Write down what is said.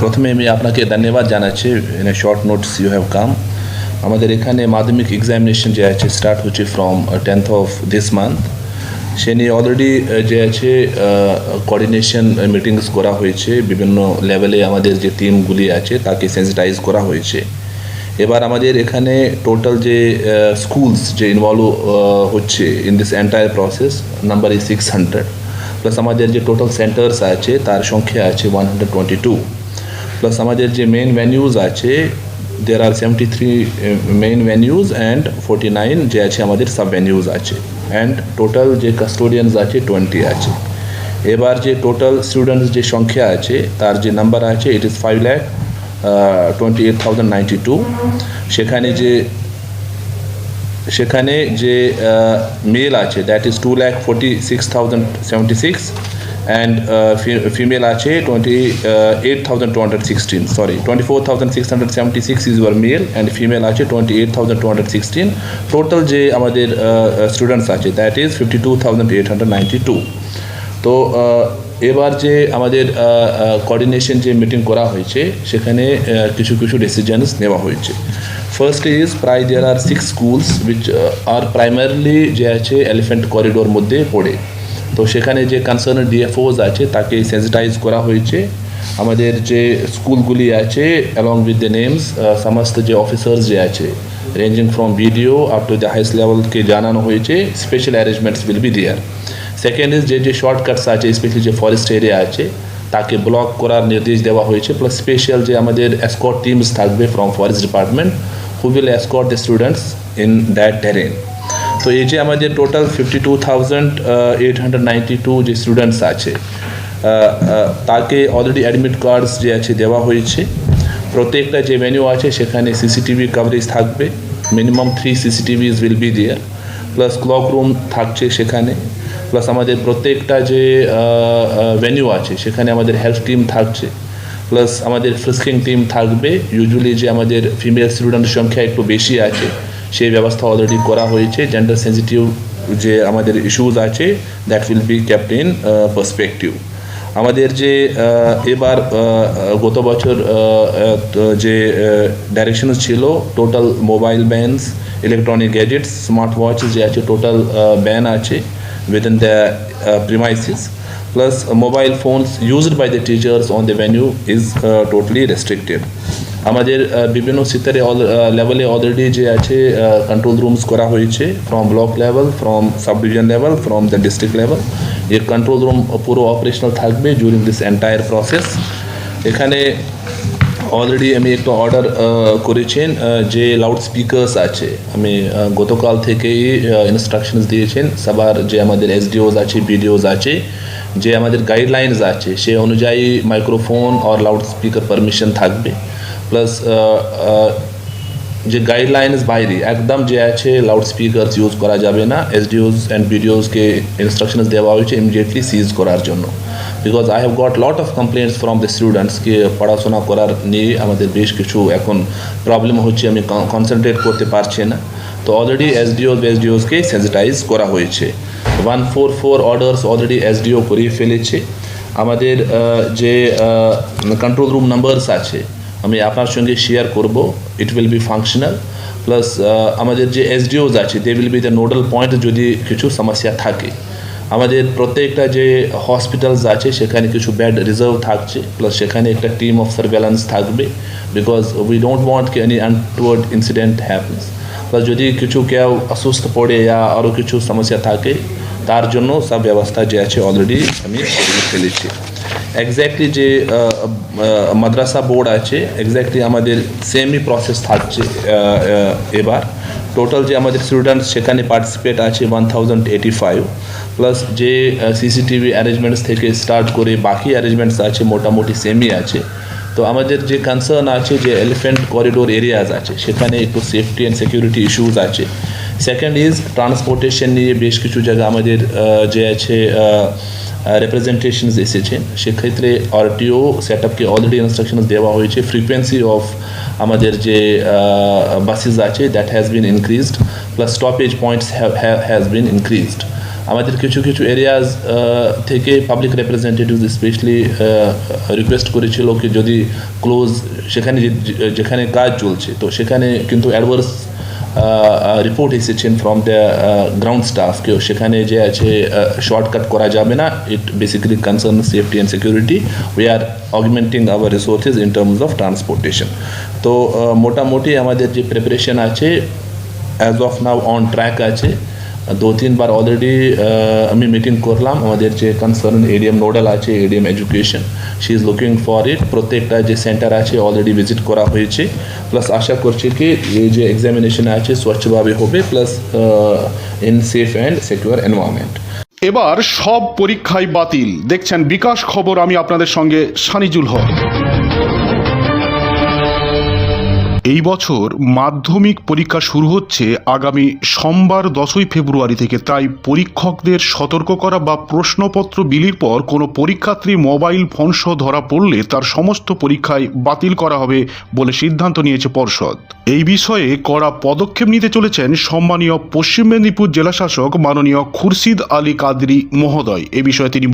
প্রথমে আমি আপনাকে ধন্যবাদ জানাচ্ছি। In a short notice you have come আমাদের এখানে মাধ্যমিক এক্সামিনেশন যে আছে স্টার্ট হচ্ছে from tenth of this month সে নিয়ে অলরেডি যে আছে কোঅর্ডিনেশন মিটিংস করা হয়েছে। বিভিন্ন লেভেলে আমাদের যে টিমগুলি আছে, তাকে সেন্সিটাইজ করা হয়েছে। এবার আমাদের এখানে টোটাল যে স্কুলস যে ইনভলভ হচ্ছে in this entire process number is six hundred plus আমাদের যে টোটাল সেন্টার্স আছে, তার সংখ্যা আছে one hundred twenty two plus আমাদের যে মেন ভেনিউজ আছে দের আর seventy three main venues and forty nine যে আছে আমাদের সাব ভেনিউজ আছে অ্যান্ড টোটাল যে কাস্টোডিয়ানস আছে টোয়েন্টি আছে। এবার যে টোটাল স্টুডেন্টস যে সংখ্যা আছে, তার যে নাম্বার আছে it is five lakh twenty eight thousand ninety two সেখানে যে সেখানে যে মেল আছে that is two lakh forty six thousand seventy six and female আছে twenty eight thousand two hundred sixteen sorry twenty four thousand six hundred seventy six is your male and female আছে twenty eight thousand two hundred sixteen total যে আমাদের students আছে that is fifty two thousand eight hundred ninety two তো এবার যে আমাদের coordination যে meeting করা হয়েছে, সেখানে কিছু কিছু ডিসিশনস নেওয়া হয়েছে। ফার্স্ট ইজ প্রায় there are six schools which are primarily যে আছে এলিফেন্ট করিডোর মধ্যে পড়ে। তো সেখানে যে কনসার্ন ডিএফওজ আছে, তাকে সেন্সিটাইজ করা হয়েছে। আমাদের যে স্কুলগুলি আছে অ্যালং উইথ দ্য নেমস সমস্ত যে অফিসার্স যে আছে ranging from BDO up to the highest লেভেলকে জানানো হয়েছে special arrangements will be there second is যে যে শর্টকাটস আছে স্পেশালি যে ফরেস্ট এরিয়া আছে, তাকে ব্লক করার নির্দেশ দেওয়া হয়েছে। প্লাস স্পেশাল যে আমাদের এসকর্ট টিমস থাকবে from forest department who will escort the students in that terrain তো এই যে আমাদের total fifty two thousand eight hundred ninety two যে স্টুডেন্টস আছে আহ, আহ, তাকে অলরেডি অ্যাডমিট কার্ডস যে আছে দেওয়া হয়েছে। প্রত্যেকটা যে মেনু আছে সেখানে সিসিটিভি কভারেজ থাকবে। Minimum three CCTVs will be there plus cloak room থাকছে সেখানে। প্লাস আমাদের প্রত্যেকটা যে ভেন্যু আছে সেখানে আমাদের হেলথ টিম থাকছে। প্লাস আমাদের ফ্রিস্কিং টিম থাকবে। ইউজুয়ালি যে আমাদের ফিমেল স্টুডেন্টের সংখ্যা একটু বেশি আছে সেই ব্যবস্থা অলরেডি করা হয়েছে। জেন্ডার সেন্সিটিভ যে আমাদের ইস্যুজ আছে that will be kept in perspective আমাদের যে এবার গত বছর আহ, আহ, তো যে ডাইরেকশন ছিল total mobile bans electronic gadgets smart watch যে আছে টোটাল ব্যান আছে uh, premises. Plus uh, mobile phones used by the teachers on the venue is uh, totally restricted. আমাদের বিভিন্ন সিতারে লেভেলে অলরেডি যে আছে কন্ট্রোল রুমস করা হয়েছে from block level from sub division level from the district level এই control room পুরো operational থাকবে জুরিং দিস এন্টায়ার প্রসেস এখানে অলরেডি আমি একটা অর্ডার করেছেন যে লাউড স্পিকার্স আছে। আমি গতকাল থেকেই ইনস্ট্রাকশনস দিয়েছেন, সবার যে আমাদের এসডিওজ আছে বিডিওজ আছে, যে আমাদের গাইডলাইন্স আছে, সে অনুযায়ী মাইক্রোফোন আর লাউড স্পিকার পারমিশন থাকবে। প্লাস যে গাইডলাইন্স বাইরে, একদম যে আছে লাউড স্পিকারস ইউজ করা যাবে না এসডিওজ অ্যান্ড বিডিওজকে ইনস্ট্রাকশনস দেওয়া হয়েছে ইমিডিয়েটলি সিজ করার জন্য। Because I have got lot of complaints from the স্টুডেন্টসকে পড়াশোনা করার নিয়ে আমাদের বেশ কিছু এখন প্রবলেম হচ্ছে, আমি কনসেন্ট্রেট করতে পারছি না। তো অলরেডি এসডিও এসডিওসকে সেন্সিটাইজ করা হয়েছে। One four four orders already SDO করিয়ে ফেলেছে। আমাদের যে কন্ট্রোল রুম নাম্বারস আছে আমি আপনার সঙ্গে শেয়ার করব। It will be functional plus আমাদের যে এসডিওজ আছে they will be the nodal point যদি কিছু সমস্যা থাকে। আমাদের প্রত্যেকটা যে হসপিটালস আছে, সেখানে কিছু বেড রিজার্ভ থাকছে। প্লাস সেখানে একটা টিম অফ সার্ভেলেন্স থাকবে। বিকজ উই ডোন্ট ওয়ান্ট কি any untoward incident happens plus যদি কিছু কেউ অসুস্থ পড়ে या আরও কিছু সমস্যা থাকে, তার জন্য সব ব্যবস্থা যে আছে অলরেডি আমি ফেলেছি। এক্স্যাক্টলি যে মাদ্রাসা বোর্ড আছে এক্স্যাক্টলি আমাদের সেমই প্রসেস থাকছে এবার। টোটাল যে আমাদের স্টুডেন্টস সেখানে পার্টিসিপেট আছে one thousand eighty five plus যে সিসিটিভি অ্যারেঞ্জমেন্টস থেকে স্টার্ট করে বাকি অ্যারেঞ্জমেন্টস আছে মোটামুটি সেমই আছে। তো আমাদের যে কনসার্ন আছে যে এলিফেন্ট করিডোর এরিয়াজ আছে, সেখানে একটু সেফটি অ্যান্ড সিকিউরিটি ইস্যুজ আছে। সেকেন্ড ইজ ট্রান্সপোর্টেশন নিয়ে বেশ কিছু জায়গা আমাদের যে আছে রিপ্রেজেন্টেশনস এসেছে। সেক্ষেত্রে আরটিও সেট আপকে অলরেডি ইনস্ট্রাকশনস দেওয়া হয়েছে। ফ্রিকোয়েন্সি অফ আমাদের যে বাসেস আছে that has been increased plus stoppage points has been increased আমাদের কিছু কিছু এরিয়াজ থেকে পাবলিক রিপ্রেজেন্টেটিভ স্পেশালি রিকোয়েস্ট করেছিল কি যদি ক্লোজ সেখানে যেখানে কাজ চলছে, তো সেখানে কিন্তু অ্যাডভার্স রিপোর্ট এসেছেন ফ্রম দ্য গ্রাউন্ড স্টাফ কেউ। সেখানে যে আছে শর্টকাট করা যাবে না। It basically concern safety and security we are augmenting our resources in terms of transportation তো মোটামুটি আমাদের যে প্রিপারেশন আছে as of now on track আছে দু তিনবার অলরেডি আমি মিটিং করলাম। আমাদের যে কনসার্ন এডিএম নোডাল আছে ADM education she is looking for it প্রত্যেকটা যে সেন্টার আছে অলরেডি ভিজিট করা হয়েছে। প্লাস আশা করছি কি, এই যে এক্সামিনেশন আছে, স্বচ্ছভাবে হবে। Plus in safe and secure environment এবার সব পরীক্ষায় বাতিল। দেখছেন বিকাশ খবর, আমি আপনাদের সঙ্গে সানিজুল হক। এই বছর মাধ্যমিক পরীক্ষা শুরু হচ্ছে আগামী সোমবার দশই ফেব্রুয়ারি থেকে। তাই পরীক্ষকদের সতর্ক করা বা প্রশ্নপত্র বিলির পর কোনো পরীক্ষার্থী মোবাইল ফোন সহ ধরা পড়লে তার সমস্ত পরীক্ষায় বাতিল করা হবে বলে সিদ্ধান্ত নিয়েছে পর্ষদ। এই বিষয়ে কড়া পদক্ষেপ নিতে চলেছেন সম্মানীয় পশ্চিম মেদিনীপুর জেলাশাসক মাননীয় খুরশিদ আলী কাদরি মহোদয়। এ বিষয়ে তিনি